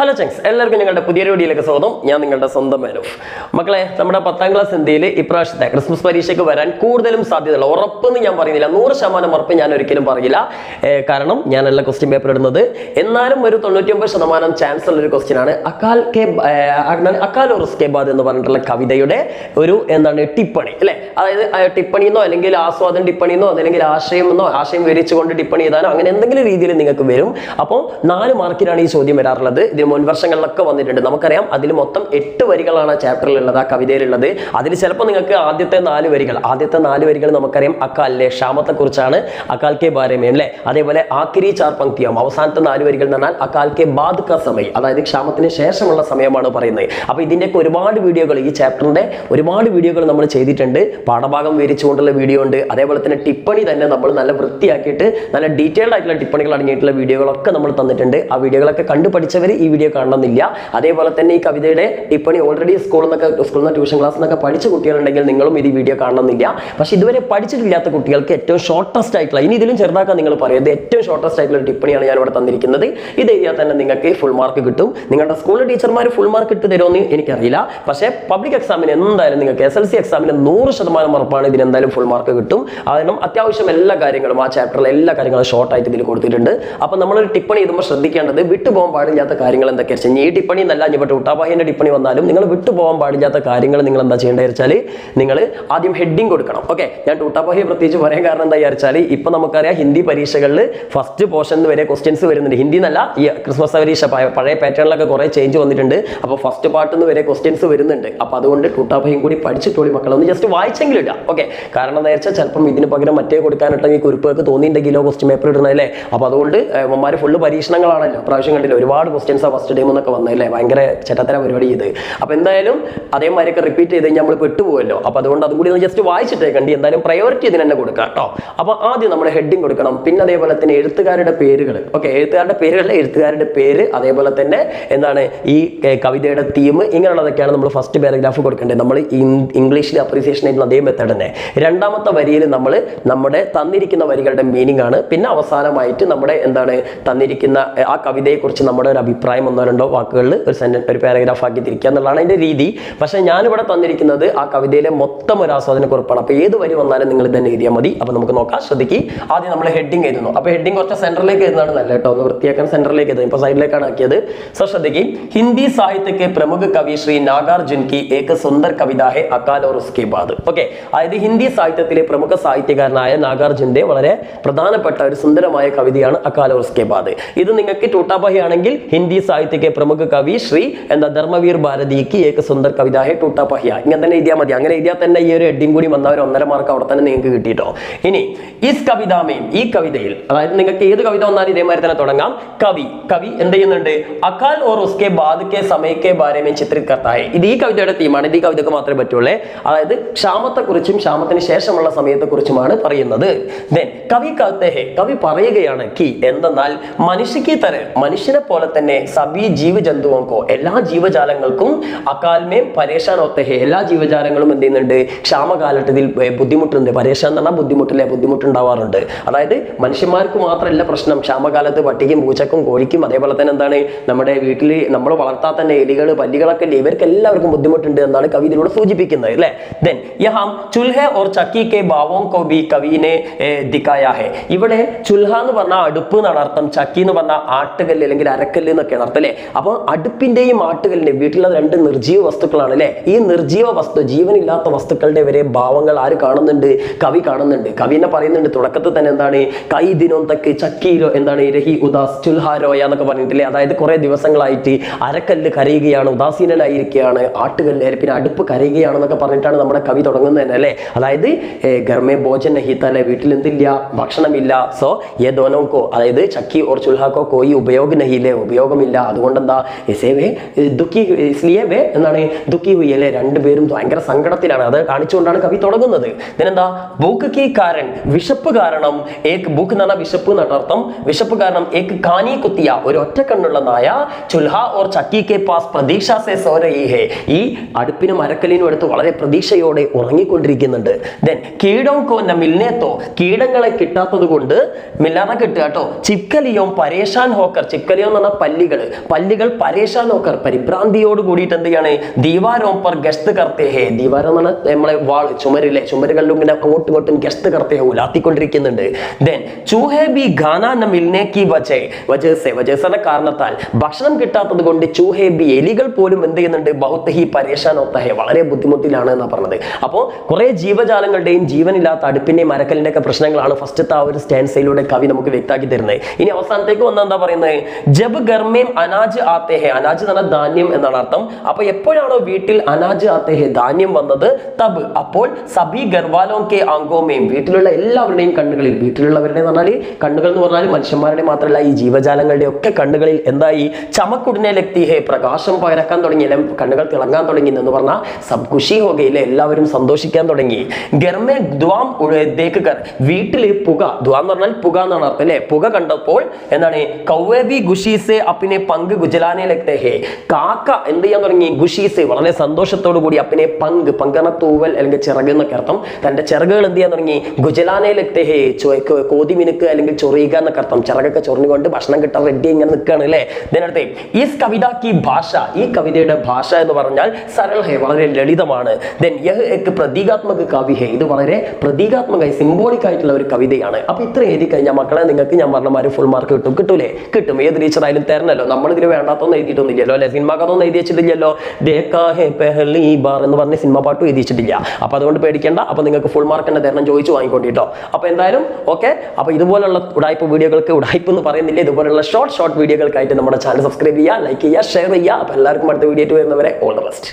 Hello ചങ്സ് എല്ലാവർക്കും ഞങ്ങളുടെ പുതിയൊരു വീഡിയോയിലേക്ക് സ്വാഗതം. ഞാൻ നിങ്ങളുടെ സ്വന്തം മേനോഫ് മക്കളെ നമ്മുടെ പത്താം ക്ലാസ് ഇന്ത്യയിൽ ഇപ്രാവശ്യത്തെ ക്രിസ്മസ് പരീക്ഷയ്ക്ക് വരാൻ കൂടുതലും സാധ്യതയുള്ള ഉറപ്പെന്ന് ഞാൻ പറയുന്നില്ല നൂറ് ശതമാനം ഉറപ്പ് ഞാൻ ഒരിക്കലും പറയില്ല. കാരണം ഞാനല്ല ക്വസ്റ്റ്യൻ പേപ്പർ ഇടുന്നത്. എന്നാലും ഒരു തൊണ്ണൂറ്റിയൊമ്പത് ശതമാനം ചാൻസ് ഉള്ള ഒരു ക്വസ്റ്റ്യൻ ആണ് അക്കാൽ കെ അക്കാൽ ഉറുസ് കെ ബാദ് എന്ന് പറഞ്ഞിട്ടുള്ള കവിതയുടെ ഒരു എന്താണ് ടിപ്പണി അല്ലേ? അതായത് ആ ടിപ്പണി എന്നോ അല്ലെങ്കിൽ ആസ്വാദൻ ടിപ്പണി എന്നോ അല്ലെങ്കിൽ ആശയം എന്നോ ആശയം വിവരിച്ചുകൊണ്ട് ടിപ്പണി ചെയ്താനോ അങ്ങനെ എന്തെങ്കിലും രീതിയിൽ നിങ്ങൾക്ക് വരും. അപ്പോൾ നാല് മാർക്കിനാണ് ഈ ചോദ്യം വരാറുള്ളത്. ഇതിന് മുൻ വർഷങ്ങളിലൊക്കെ വന്നിട്ടുണ്ട്. നമുക്കറിയാം അതിൽ മൊത്തം എട്ട് വരികളാണ് ചാപ്റ്ററിലുള്ളത് ആ കവിതയിലുള്ളത്. അതിൽ ചിലപ്പോൾ നിങ്ങൾക്ക് ആദ്യത്തെ നാല് വരികൾ ആദ്യത്തെ നാല് വരികൾ നമുക്കറിയാം അക്കാലിലെ ക്ഷാമത്തെക്കുറിച്ചാണ് അക്കാൽ കെ ബാരമേ അല്ലേ അതേപോലെ ആക്കിരി ചാർ പങ്ക്തിയാം അവസാനത്തെ നാല് വരികൾ എന്ന് പറഞ്ഞാൽ അക്കാൽ കെ ബാദ് ക സമയം അതായത് ക്ഷാമത്തിന് ശേഷമുള്ള സമയമാണ് പറയുന്നത്. അപ്പോൾ ഇതിന്റെയൊക്കെ ഒരുപാട് വീഡിയോകൾ ഈ ചാപ്റ്ററിന്റെ ഒരുപാട് വീഡിയോകൾ നമ്മൾ ചെയ്തിട്ടുണ്ട്. പാഠഭാഗം വിവരിച്ചുകൊണ്ടുള്ള വീഡിയോ ഉണ്ട്. അതേപോലെ തന്നെ ടിപ്പണി തന്നെ നമ്മൾ നല്ല വൃത്തിയാക്കിയിട്ട് നല്ല ഡീറ്റെയിൽഡ് ആയിട്ടുള്ള ടിപ്പണികൾ അടങ്ങിയിട്ടുള്ള വീഡിയോകളൊക്കെ നമ്മൾ തന്നിട്ടുണ്ട്. ആ വീഡിയോകളൊക്കെ കണ്ടു പഠിച്ചവർ ഈ വീഡിയോ കാണണമെന്നില്ല. അതേപോലെ തന്നെ ഈ കവിതയുടെ ടിപ്പണി ഓൾറെഡി സ്കൂളിൽ നിന്നൊക്കെ സ്കൂളിൽ നിന്ന് ട്യൂഷൻ ക്ലാസ് നിന്നൊക്കെ പഠിച്ച കുട്ടികളുണ്ടെങ്കിൽ നിങ്ങളും ഇത് വീഡിയോ കാണണമെന്നില്ല. പക്ഷേ ഇതുവരെ പഠിച്ചിട്ടില്ലാത്ത കുട്ടികൾക്ക് ഏറ്റവും ഷോർട്ടസ്റ്റ് ആയിട്ടുള്ള ഇനി ഇതിലും ചെറുതാക്കാൻ നിങ്ങൾ പറയുന്നത് ഏറ്റവും ഷോർട്ടസ്റ്റ് ആയിട്ടുള്ള ടിപ്പണിയാണ് ഞാൻ ഇവിടെ തന്നിരിക്കുന്നത്. ഇത് എഴുതിയാൽ തന്നെ നിങ്ങൾക്ക് ഫുൾ മാർക്ക് കിട്ടും. നിങ്ങളുടെ സ്കൂളിലെ ടീച്ചർമാർ ഫുൾ മാർക്ക് ഇട്ട് തരുമെന്ന് എനിക്കറിയില്ല. പക്ഷേ പബ്ലിക് എക്സാമിന് എന്തായാലും നിങ്ങൾക്ക് എസ് എൽ സി എക്സാമിന് നൂറ് ശതമാനം ഉറപ്പാണ് ഇതിന് എന്തായാലും ഫുൾ മാർക്ക് കിട്ടും. കാരണം അത്യാവശ്യം എല്ലാ കാര്യങ്ങളും ആ ചാപ്റ്ററിലെ എല്ലാ കാര്യങ്ങളും ഷോർട്ടായിട്ട് ഇതിൽ കൊടുത്തിട്ടുണ്ട്. അപ്പം നമ്മളൊരു ടിപ്പണി എഴുതുമ്പോൾ ശ്രദ്ധിക്കേണ്ടത് വിട്ടുപോകാൻ പാടില്ലാത്ത കാര്യങ്ങൾ എന്തൊക്കെയാണെന്ന് വെച്ചാൽ ഈ ടിപ്പണി എന്നല്ല ഇനി ഇപ്പോൾ ഉട്ടാബാഹിന്റെ ടിപ്പണി വന്നാലും നിങ്ങൾ വിട്ടുപോകാൻ പാടില്ലാത്ത കാര്യങ്ങൾ നിങ്ങൾ എന്താ ചെയ്യേണ്ടത് വെച്ചാൽ നിങ്ങൾ ആദ്യം ഹെഡിങ് കൊടുക്കണം. ഓക്കെ ഞാൻ ടൂട്ടാബാഹിയെ പ്രത്യേകിച്ച് പറയാൻ കാരണം എന്താ വിചാരിച്ചാൽ ഇപ്പം നമുക്കറിയാം ഹിന്ദി പരീക്ഷകളിൽ ഫസ്റ്റ് പോർഷൻ വരെ ക്വസ്റ്റ്യൻസ് വരുന്നുണ്ട്. ഹിന്ദി എന്നല്ല ഈ ക്രിസ്മസ് പരീക്ഷ പഴയ- പാറ്റേണിലൊക്കെ കുറേ ചേഞ്ച് വന്നിട്ടുണ്ട്. അപ്പോൾ ഫസ്റ്റ് പാർട്ടിൽ നിന്ന് വരെ ക്വസ്റ്റ്യൻസ് വരുന്നുണ്ട്. അപ്പോൾ അതുകൊണ്ട് ടൂട്ടാബാഹിയും കൂടി പഠിച്ചിട്ടോളി മക്കളെ ഒന്ന് ജസ്റ്റ് വായിച്ചെങ്കിലും ഇടാം. ഓക്കെ കാരണം എന്താ വെച്ചാൽ ചിലപ്പം ഇതിന് പകരം മറ്റേ കൊടുക്കാനായിട്ട് ഈ കുറിപ്പൊക്കെ തോന്നിയിട്ടുണ്ടെങ്കിലോ ക്വസ്റ്റ്യൻ പേപ്പർ ഇടണല്ലേ അപ്പോൾ അതുകൊണ്ട് അമ്മമാർ ഫുള്ള് പരീക്ഷണങ്ങളാണല്ലോ. പ്രാവശ്യം കണ്ടില്ല ഒരുപാട് ക്വസ്റ്റ്യൻസ് ഫസ്റ്റ് ടൈം എന്നൊക്കെ വന്നല്ലേ ഭയങ്കര ചേട്ടത്തര പരിപാടി ചെയ്ത് അപ്പോൾ എന്തായാലും അതേമാതിരിയൊക്കെ റിപ്പീറ്റ് ചെയ്ത് കഴിഞ്ഞാൽ നമ്മൾ പെട്ടുപോകുമല്ലോ അപ്പോൾ അതുകൊണ്ട് അതും കൂടി ഒന്ന് ജസ്റ്റ് വായിച്ചിട്ടേക്കണ്ടി എന്തായാലും പ്രയോറിറ്റി ഇതിന് തന്നെ കൊടുക്കാം കേട്ടോ. അപ്പോൾ ആദ്യം നമ്മൾ ഹെഡിങ് കൊടുക്കണം. പിന്നെ അതേപോലെ തന്നെ എഴുത്തുകാരുടെ പേരുകൾ ഓക്കെ എഴുത്തുകാരുടെ പേരുകളിലെ എഴുത്തുകാരുടെ പേര് അതേപോലെ തന്നെ എന്താണ് ഈ കവിതയുടെ തീം ഇങ്ങനെയുള്ളതൊക്കെയാണ് നമ്മൾ ഫസ്റ്റ് പാരഗ്രാഫ് കൊടുക്കേണ്ടത്. നമ്മൾ ഇംഗ്ലീഷിൽ അപ്രീസിയേഷൻ ആയിട്ടുള്ള അതേ മെത്തേഡ് തന്നെ. രണ്ടാമത്തെ വരിയിൽ നമ്മൾ നമ്മുടെ തന്നിരിക്കുന്ന വരികളുടെ മീനിങ് ആണ്. പിന്നെ അവസാനമായിട്ട് നമ്മുടെ എന്താണ് തന്നിരിക്കുന്ന ആ കവിതയെക്കുറിച്ച് നമ്മുടെ ഒരു അഭിപ്രായം പ്രായം ഒന്നോ രണ്ടോ വാക്കുകളിൽ ഒരു സെന്റൻ ഒരു പാരഗ്രാഫ് ആക്കി തിരിക്കുക എന്നുള്ളതാണ് അതിന്റെ രീതി. പക്ഷേ ഞാനിവിടെ തന്നിരിക്കുന്നത് ആ കവിതയിലെ മൊത്തം ഒരു ആസ്വാദനക്കുറിപ്പാണ്. അപ്പോൾ ഏത് വരി വന്നാലും നിങ്ങൾ തന്നെ എഴുതിയാൽ മതി. അപ്പോൾ നമുക്ക് നോക്കാം. ശ്രദ്ധിക്കുക ആദ്യം നമ്മൾ ഹെഡിങ് എഴുതുന്നു. അപ്പോൾ ഹെഡിങ് കുറച്ച് സെന്ററിലേക്ക് എഴുതുന്നതാണ് നല്ല കേട്ടോ. ഒന്ന് വൃത്തിയാക്കാൻ സെന്ററിലേക്ക് എഴുതും ഇപ്പോൾ സൈഡിലേക്കാണ് ആക്കിയത്. സോ ശ്രദ്ധിക്കും. ഹിന്ദി സാഹിത്യക്ക് പ്രമുഖ കവി ശ്രീ നാഗാർജുൻ കി ഏക സുന്ദർ കവിത ഹെ അകാൽ ഓർ ഉസ്കെ ബാദ്. ഓക്കെ. അതായത് ഹിന്ദി സാഹിത്യത്തിലെ പ്രമുഖ സാഹിത്യകാരനായ നാഗാർജുന്റെ വളരെ പ്രധാനപ്പെട്ട ഒരു സുന്ദരമായ കവിതയാണ് അകാൽ ഓർ ബാദ്. ഇത് നിങ്ങൾക്ക് ടൂട്ടാബാഹി ആണെങ്കിൽ ഹിന്ദി സാഹിത്യക്കെ പ്രമുഖ കവി ശ്രീ എന്താ ധർമ്മവീർ ഭാരതിക്ക് ഏക സുന്ദർ കവിത ഹെ ടൂട്ട പഹ്യ ഇങ്ങനെ തന്നെ എഴുതിയാൽ മതി. അങ്ങനെ എഴുതിയാൽ തന്നെ ഈ ഒരു ഹെഡിങ് കൂടി വന്ന ഒരു ഒന്നര മാർക്ക് അവിടെ തന്നെ നിങ്ങൾക്ക് കിട്ടിയിട്ടോ ഇനി ഇസ് കവിതാമയും ഈ കവിതയിൽ അതായത് നിങ്ങൾക്ക് ഏത് കവിത വന്നാലും ഇതേമാതിരി തന്നെ തുടങ്ങാം. കവി കവി എന്ത് ചെയ്യുന്നുണ്ട്? അകാൽ ഓർ ഉസ്കെ ബാദ് സമയക്കെ ബാരമേ ചിത്രിത് കർത്താഹെ ഇത് ഈ കവിതയുടെ തീമാണ് ഇത് ഈ കവിതക്ക് മാത്രമേ പറ്റുള്ളൂ. അതായത് ക്ഷാമത്തെക്കുറിച്ചും ക്ഷാമത്തിന് ശേഷമുള്ള സമയത്തെക്കുറിച്ചുമാണ് പറയുന്നത്. ദെൻ കവി കവി പറയുകയാണ് കി എന്തെന്നാൽ മനുഷ്യക്ക് തര മനുഷ്യനെ പോലെ തന്നെ സബി ജീവജന്തുവോക്കോ. എല്ലാ ജീവജാലങ്ങൾക്കും അക്കാൽമേം പരേഷാൻ എല്ലാ ജീവജാലങ്ങളും എന്ത് ചെയ്യുന്നുണ്ട്? ക്ഷാമകാലത്തിൽ ഏർ ബുദ്ധിമുട്ടുണ്ട്. പരേഷാൻ എന്ന് പറഞ്ഞാൽ ബുദ്ധിമുട്ടില്ലേ? ബുദ്ധിമുട്ടുണ്ടാവാറുണ്ട്. അതായത് മനുഷ്യന്മാർക്ക് മാത്രമല്ല പ്രശ്നം. ക്ഷാമകാലത്ത് പട്ടിക്കും പൂച്ചക്കും കോഴിക്കും അതേപോലെ തന്നെ എന്താണ്? നമ്മുടെ വീട്ടിൽ നമ്മൾ വളർത്താൻ തന്നെ എലികൾ പല്ലികളൊക്കെ ഇല്ലേ? ഇവർക്ക് എല്ലാവർക്കും ബുദ്ധിമുട്ടുണ്ട് എന്നാണ് കവി ഇതിലൂടെ സൂചിപ്പിക്കുന്നത് അല്ലേ? ദെൻ യഹാം ചുൽഹെ ഓർ ചക്കി കെ ഭാവോം കോ ബി കവീനെ ദിക്കായ ഹെ ഇവിടെ ചുൽഹ എന്ന് പറഞ്ഞാൽ അടുപ്പ് എന്നാണ് അർത്ഥം ചക്കി എന്ന് പറഞ്ഞാൽ ആട്ടുകല്ല് അല്ലെങ്കിൽ അരക്കല്ല് എന്നൊക്കെയാണ് അർത്ഥം അല്ലേ? അപ്പോൾ അടുപ്പിന്റെയും ആട്ടുകല്ലിന്റെയും വീട്ടിലുള്ള രണ്ട് നിർജീവ വസ്തുക്കളാണ് അല്ലേ ഈ നിർജീവ വസ്തു ജീവനില്ലാത്ത വസ്തുക്കളുടെ വരെ ഭാവങ്ങൾ ആര് കാണുന്നുണ്ട്? കവി കാണുന്നുണ്ട്. കവി എന്നെ പറയുന്നുണ്ട് തുടക്കത്തിൽ തന്നെ എന്താണ്? കൈ ദിനോം തക്ക് ചക്കീരോ എന്താണ് രഹി ഉദാസ് ചുൽഹാരോയ എന്നൊക്കെ പറഞ്ഞിട്ടില്ലേ? അതായത് കുറെ ദിവസങ്ങളായിട്ട് അരക്കല്ല് കരയുകയാണ് ഉദാസീനനായിരിക്കുകയാണ് ആട്ടുകല്ല് പിന്നെ അടുപ്പ് കരയുകയാണെന്നൊക്കെ പറഞ്ഞിട്ടാണ് നമ്മുടെ കവി തുടങ്ങുന്നത് തന്നെ അല്ലേ? അതായത് ഗർമേ ഭോജൻ നഹിത്ത അല്ലെ? വീട്ടിൽ എന്തില്ല ഭക്ഷണമില്ല. സോ ഏ ദോനോക്കോ? അതായത് ചക്കി ഓർ ചുൽഹാക്കോ കോയി ഉപയോഗ നഹിയില്ലേ ഉപയോഗമില്ല. അതുകൊണ്ട് എന്താ എസേ വേ ഏ, ദുഃഖി ഇസ്ലിയെ വേ എന്താണ് ദുഃഖി ഹുയി അല്ലേ രണ്ടുപേരും ഭയങ്കര സങ്കടത്തിലാണ്. അത് കാണിച്ചുകൊണ്ടാണ് കവി തുടങ്ങുന്നത്. ഇതിനെന്താ? ഭൂക്ക് കി കാരൻ വിശപ്പ് കാരണം ഏക് ഭൂക്ക് എന്ന് പറഞ്ഞാൽ വിശപ്പ് എന്നർത്ഥം വിശപ്പ് കാരണം ഏക് കാനി കുത്തിയ ഒരു ഒറ്റ കണ്ണുള്ള നായ ചുൽഹ ഓർ ചക്കി കെ പാസ് പ്രതീക്ഷ സെ സോ രഹി ഹേ. ഈ അടുപ്പിനും അരക്കലിനും അടുത്ത് വളരെ പ്രതീക്ഷയോടെ ഉറങ്ങിക്കൊണ്ടിരിക്കുന്നുണ്ട്. ദെൻ കീടം കോ ന മിൽനേത്തോ കീടങ്ങളെ കിട്ടാത്തത് കൊണ്ട് മില്ലാതെ കിട്ടുക കേട്ടോ. ചിക്കലിയോ പരേഷാൻ ഹോക്കർ. ചിക്കലിയോ എന്ന് പറഞ്ഞാൽ പല്ലികൾ പല്ലികൾ പരേശാനോക്കർ പരിഭ്രാന്തിയോട് കൂടിയിട്ട് എന്ത് ചെയ്യാണ്? ദീവാരോപ്പർ പർ ഗസ്ത് കർത്തേ ഹേ ദീവാരം എന്ന് നമ്മളെ വാൾ ചുമരിലെ ചുമരുകളിലും ഇങ്ങനെ അങ്ങോട്ടും ഇങ്ങോട്ടും ഗസ്ത് കർത്തേ ഹോ ഉലാത്തിക്കൊണ്ടിരിക്കുന്നുണ്ട്. ദെൻ ചൂഹേ ബി ഖാന ന കി വജേ. വജേസെ വജേസന കാരണത്താൽ ഭക്ഷണം കിട്ടാത്തത് കൊണ്ട് ചൂഹേ ബി എലികൾ പോലും എന്ത് ചെയ്യുന്നുണ്ട്? ബഹുത്ത് ഹി പരേഷാൻ ഹേ വളരെ ബുദ്ധിമുട്ടിലാണ് എന്നാണ് പറഞ്ഞത്. അപ്പോൾ കുറെ ജീവജാലങ്ങളുടെയും ജീവനില്ലാത്ത അടുപ്പിന്റെയും മരക്കലിന്റെ ഒക്കെ പ്രശ്നങ്ങളാണ് ഫസ്റ്റത്തെ ആ ഒരു സ്റ്റാൻസയിലൂടെ കവി നമുക്ക് വ്യക്തമാക്കി തരുന്നത്. ഇനി അവസാനത്തേക്ക് വന്ന എന്താ പറയുന്നത്? ജബ് ഗർമേം അനാജ് ആത്തേഹെ അനാജ് എന്ന് പറഞ്ഞാൽ ധാന്യം എന്നാണ് അർത്ഥം. അപ്പൊ എപ്പോഴാണോ വീട്ടിൽ അനാജ് ആത്തേഹെ ധാന്യം വന്നത്? തബ്. അപ്പോൾ സബി ഗർവാലോം കെ ആങ്കോമേയും വീട്ടിലുള്ള എല്ലാവരുടെയും കണ്ണുകളിൽ വീട്ടിലുള്ളവരുടെ എന്ന് പറഞ്ഞാൽ കണ്ണുകൾ എന്ന് പറഞ്ഞാൽ മനുഷ്യന്മാരുടെ മാത്രമല്ല ഈ ജീവജാലങ്ങളുടെ ഒക്കെ കണ്ണുകളിൽ എന്തായി? ചമക്കുടിനെ ലക്തി ഹേ പ്രകാശം പകരക്കാൻ തുടങ്ങി അല്ലെ കണ്ണുകൾ തിളങ്ങാൻ തുടങ്ങി എന്ന് പറഞ്ഞാൽ സബ് ഖുഷി ഹോകയിലെ എല്ലാവരും സന്തോഷിക്കാൻ തുടങ്ങി. ഗർമേ ദ്വാം ദേക്ക് കർ. പുക ദ്വാം എന്ന് പറഞ്ഞാൽ പുക എന്നാണ് അർത്ഥം അല്ലെ? പുക കണ്ടപ്പോൾ എന്താണ്? കൗവേബി ഗുഷീസെ അപ്പിനെ പങ്ക് ഗുജലാനെ ലക്തേ ഹേ കാക്ക എന്ത് ചെയ്യാൻ തുടങ്ങി? ഗുഷീസെ വളരെ സന്തോഷത്തോടു കൂടി അപ്പനെ പങ്ക് പങ്കണ തൂവൽ അല്ലെങ്കിൽ ചിറക് എന്നൊക്കെ അർത്ഥം. തന്റെ ചിറകുകൾ എന്ത് ചെയ്യാൻ തുടങ്ങി? ഗുജലാനെ ലക്തേ ഹേ ചൊ- കോ- കോതി മിനുക്ക് അല്ലെങ്കിൽ ചൊറിയുക എന്നൊക്കെ അർത്ഥം. ചിറകൊക്കെ ചൊറിഞ്ഞുകൊണ്ട് ഭക്ഷണം കിട്ടാൻ റെഡി ഇങ്ങനെ നിൽക്കുകയാണ് അല്ലേ? ഇതിനടുത്ത് ഈ കവിത കി ഭാഷ ഈ കവിതയുടെ ഭാഷ എന്ന് പറഞ്ഞാൽ സരൾ ഹേ വളരെ ലളിതമാണ്. ദെൻ യഹ് എക്ക് പ്രതീകാത്മക കവി ഹേ ഇത് വളരെ പ്രതീകാത്മകമായി സിംബോളിക് ആയിട്ടുള്ള ഒരു കവിതയാണ്. അപ്പൊ ഇത്ര എഴുതി കഴിഞ്ഞാൽ മക്കളെ നിങ്ങൾക്ക് ഞാൻ പറഞ്ഞമാര് ഫുൾ മാർക്ക് കിട്ടും. കിട്ടൂലേ? കിട്ടും. ഏത് ടീച്ചർ ആയാലും തരണല്ലോ. നമ്മൾ ഇതിന് വേണ്ടാത്തൊന്നും എഴുതിയിട്ടൊന്നുമില്ലല്ലോ അല്ലെ? കഥൊന്നും എഴുതി വെച്ചിട്ടില്ലല്ലോ. ദേക്കാ ഹേ പെഹലി ബാർ എന്ന് പറഞ്ഞ സിനിമ പാട്ടും എഴുതി വെച്ചിട്ടില്ല. അപ്പൊ അതുകൊണ്ട് പേടിക്കേണ്ട. അപ്പൊ നിങ്ങൾക്ക് ഫുൾ മാർക്ക് തന്നെ തരണം ചോദിച്ചു വാങ്ങിക്കൊണ്ടിട്ടോ. അപ്പൊ എന്തായാലും ഓക്കെ അപ്പൊ ഇതുപോലുള്ള ഉടായ്പ വീഡിയോകൾക്ക് ഉടായ്പ എന്ന് പറയുന്നില്ല. ഇതുപോലുള്ള ഷോർട്ട് ഷോർട്ട് വീഡിയോകൾക്കായിട്ട് നമ്മുടെ ചാനൽ സബ്സ്ക്രൈബ് ചെയ്യുക ലൈക്ക് ചെയ്യുക ഷെയർ ചെയ്യുക. അപ്പൊ എല്ലാവർക്കും അടുത്ത വീഡിയോ വരുന്നവരെ ഓൾ ദ ബെസ്റ്റ്